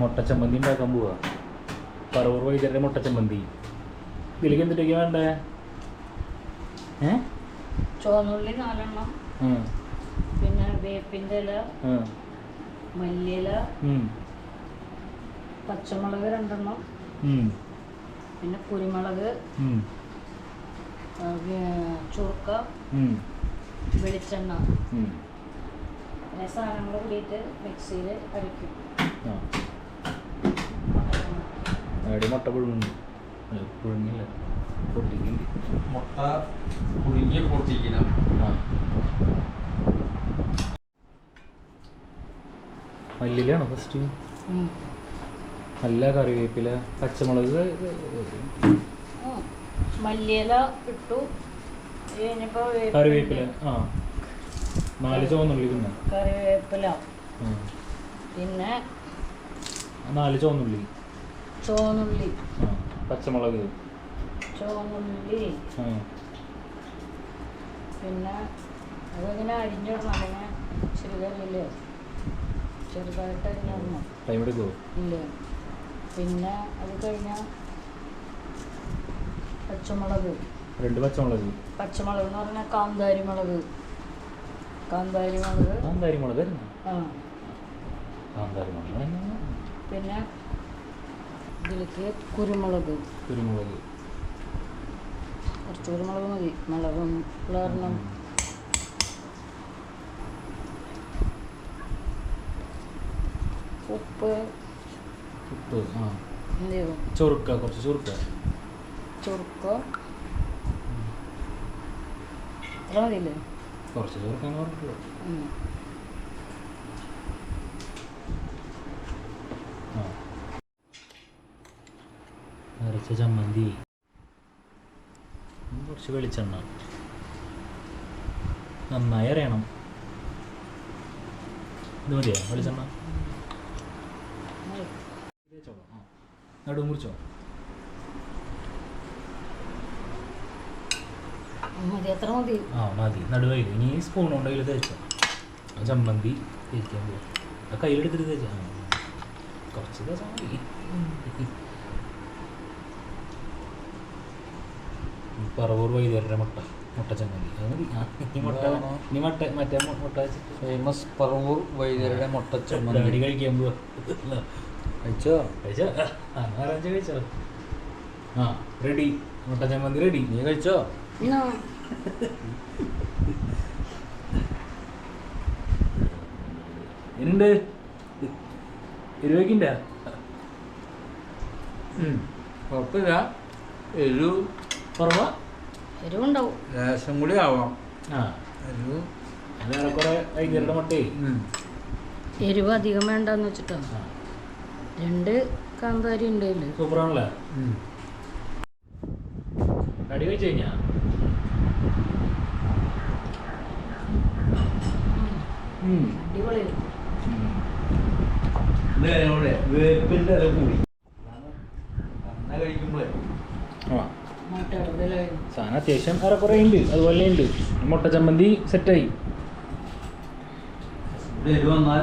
മുട്ട ചമ്മന്തി ഉണ്ടാക്കാൻ പോവാ. പറവൂർ വൈദ്യരുടെ മുട്ടച്ചമ്മന്തി. ഇതിലേക്ക് എന്തിട്ടൊക്കെയാ വേണ്ടേ? ഏ? ചുവന്നുള്ളി നാലെണ്ണം. പിന്നെ വേപ്പിന്റെ ഇല മല്ലിയില പച്ചമുളക് രണ്ടെണ്ണം. പിന്നെ കുരുമുളക് ചുർക്ക വെളിച്ചെണ്ണ. സാധനങ്ങൾ കൂടിയിട്ട് മിക്സിയിൽ അരയ്ക്കും. അവിടെ മുട്ട പുഴുങ്ങുന്നു. പുഴുങ്ങില്ല. പൊട്ടിക്കില്ല. മുട്ട പുഴുങ്ങിയ പൊട്ടിക്കണം മല്ലിലാണോ ഫസ്റ്റ്. നല്ല കറിവേപ്പില പച്ചമുളക്. മല്ലിയില ഇട്ടു. കറിവേപ്പില ആ. നാല് ചുവന്നുള്ളി പിന്നെ കറിവേപ്പില. ആ. പിന്നെ നാല് ചുവന്നുള്ളി. ചുവന്നുള്ളി പച്ചമുളക്. ചുവന്നുള്ളി പിന്നെ അതിങ്ങനെ അരിഞ്ഞിടണം. അങ്ങനെ ചെറുതല്ലേ ചെറുതായിട്ട് അരിഞ്ഞിടണം. ടൈം എടുക്കുമോ ഇല്ല? പിന്നെ അത് കഴിഞ്ഞാൽ പച്ചമുളക്. രണ്ട് പച്ചമുളക്. പച്ചമുളക് എന്ന് പറഞ്ഞാൽ കാന്താരി മുളക്. കാന്താരി മുളക്. കാന്താരി മുളക് ആ. കാന്താരി മുളക് പിന്നെ ഇതിലേക്ക് കുരുമുളക്. കുരുമുളക്. കുറച്ച് കുരുമുളക് മതി. മുളകും കാരണം ഉപ്പ്. ഉപ്പ് ആ. എന്ത് ചെയ്യും ചൊറുക്ക കുറച്ച് ചൊറുക്ക. ചൊറുക്ക. ഇത്ര മതിയില്ലേ? കുറച്ച് ചൊറുക്കാൻ പറഞ്ഞിട്ടുള്ളൂ ഉം. ആ അരച്ച ചമ്മന്തി. കുറച്ച് വെളിച്ചെണ്ണ. നന്നായി അറിയണം ഇത് മതിയോ? വെളിച്ചെണ്ണ? നടു മുറിച്ചോ ആ മതി. നടുവയിൽ ഇനി സ്പൂൺ കൊണ്ട് കയ്യിൽ തേച്ചോ. ചമ്മന്തി തേക്കാൻ പോകും ആ കയ്യിലെടുത്തിട്ട് തേച്ചാ? കുറച്ച് ദിവസം മതി. പറവൂർ വൈദ്യരുടെ മുട്ട മുട്ട ചമ്മന്തി. അത് മുട്ട ഇനി മുട്ട മറ്റേ മുട്ട ഫേമസ് പറവൂർ വൈദ്യരുടെ മുട്ട ഡാഡി ചമ്മന്തി. കഴിക്കാൻ പോവാ. കഴിച്ചോ? കഴിച്ചോ? ആ ആരാഞ്ച് കഴിച്ചോ? ആ റെഡി മുട്ട ചമ്മന്തി റെഡി നീ കഴിച്ചോ? എന്നാ എന്നുണ്ട് ഇരുപക്കിന്റെ കുഴപ്പമില്ല. എരു കുറവാ. എരിവുണ്ടാവും. ലേശം കൂടി ആവാം. ആ. എരു അതിന് കുറെ വൈദ്യരുടെ മുട്ടേ. എരിവ് അധികം വേണ്ടെന്ന് വെച്ചിട്ടോ? രണ്ട് കാന്താരി ഉണ്ട് അതിൽ. സൂപ്പറാണല്ലേ. കടി വെച്ച് കഴിഞ്ഞാ? അടിപൊളി വേപ്പിന്റെ ഇല കൂടി അങ്ങനെ കഴിക്കുമ്പോഴേ ആ മുട്ട ഇടലായിരുന്നു സാധനം അത്യാവശ്യം ഏറെക്കുറെ ഉണ്ട്. അതുപോലെ ഉണ്ട്. മുട്ട ചമ്മന്തി സെറ്റായി. വന്നാൽ